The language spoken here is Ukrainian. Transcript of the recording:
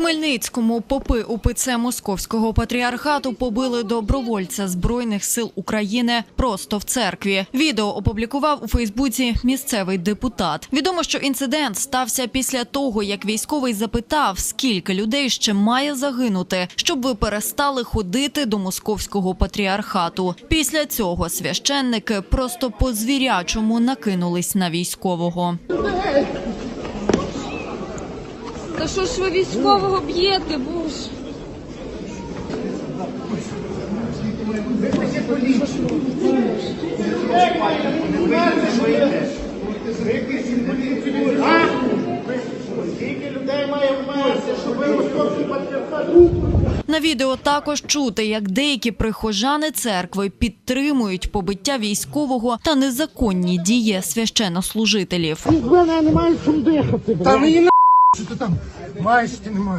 Хмельницькому попи УПЦ Московського патріархату побили добровольця збройних сил України просто в церкві. Відео опублікував у Фейсбуці місцевий депутат. Відомо, що інцидент стався після того, як військовий запитав, скільки людей ще має загинути, щоб ви перестали ходити до московського патріархату. Після цього священники просто по звірячому накинулись на військового. Та що ж ви військового б'єте, боже? На відео також чути, як деякі прихожани церкви підтримують побиття військового та незаконні дії священнослужителів. Мене не що ти там маєш, ти не маєш.